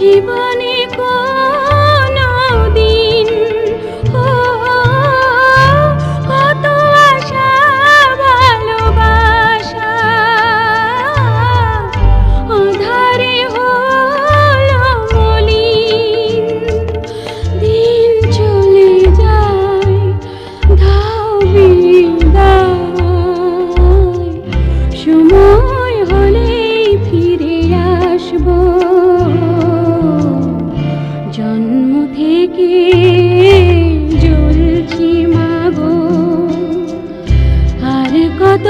জীবনী জ্বলছি মাগো। আর কত